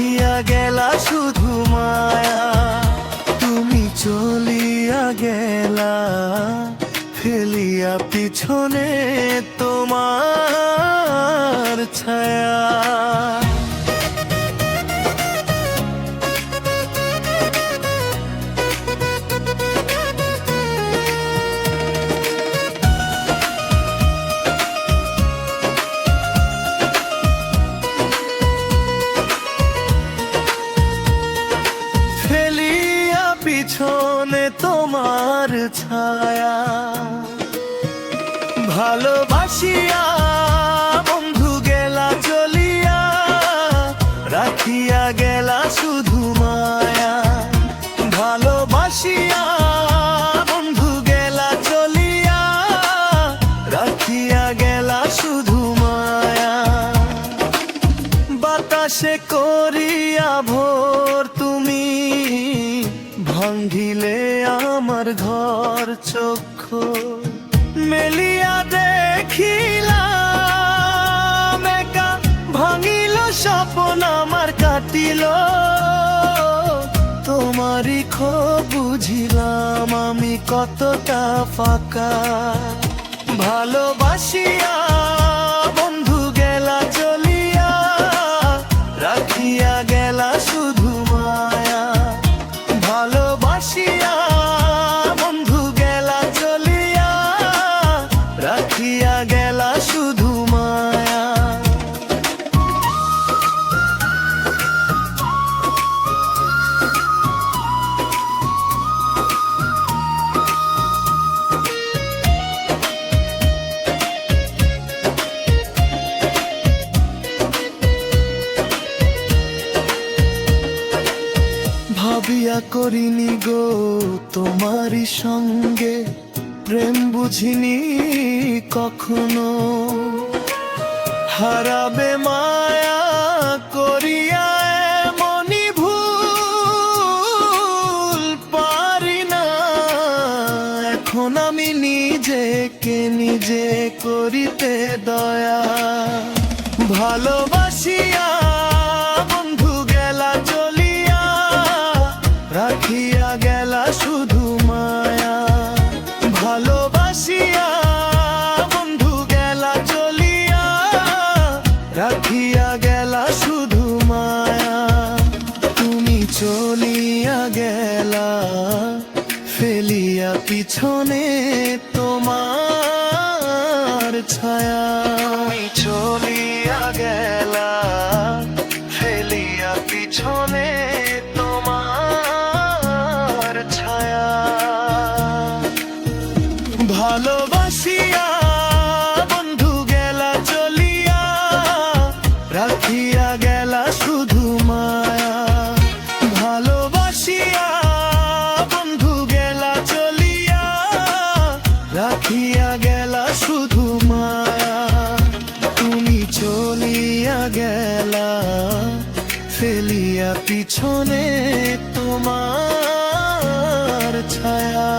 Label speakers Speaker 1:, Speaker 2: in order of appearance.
Speaker 1: রাখিয়া গেলা শুধু মায়া। তুমি চলিয়া গেলা ফেলিয়া পিছনে তোমার ছায়া। পিছনে তোমার ছায়া। ভালোবাসিয়া বন্ধু গেলা চলিয়া, রাখিয়া গেলা শুধু মায়া। ভালোবাসিয়া বন্ধু গেলা চলিয়া, রাখিয়া গেলা বাতাসে করিয়া ভোর ভাঙ্গিলে আমার ঘর চক্ষু। মেলিয়া দেখিলাম, একা ভাঙিল স্বপন আমার কাটিল। তোমারই খো বুঝিলাম, আমি কতটা ফাঁকা। ভালোবাসিয়া ভাবিয়া করিনি গো, তোমারই সঙ্গে প্রেম বুঝিনি কখনো। হারাবে মায়া করিয়া মনি ভুল পারি না। এখন আমি নিজেকে নিজে করিতে দয়া। ভালোবাসিয়া রাখিয়া গেলা শুধু মায়া। ভালোবাসিয়া বন্ধু গেলা চলিয়া, রাখিয়া গেলা শুধু মায়া। তুমি চলিয়া গেলা, ফেলিয়া পিছনে তোমার ছায়া। চলিয়া গেলা, ফেলিয়া পিছনে ভালোবাসিয়া, বন্ধু গেলা চলিয়া, রাখিয়া গেলা শুধু মায়া। ভালোবাসিয়া, বন্ধু গেলা চলিয়া, রাখিয়া গেলা শুধু মায়া। তুমি চলিয়া গেলা, ফেলিয়া পিছনে তোমার ছায়া।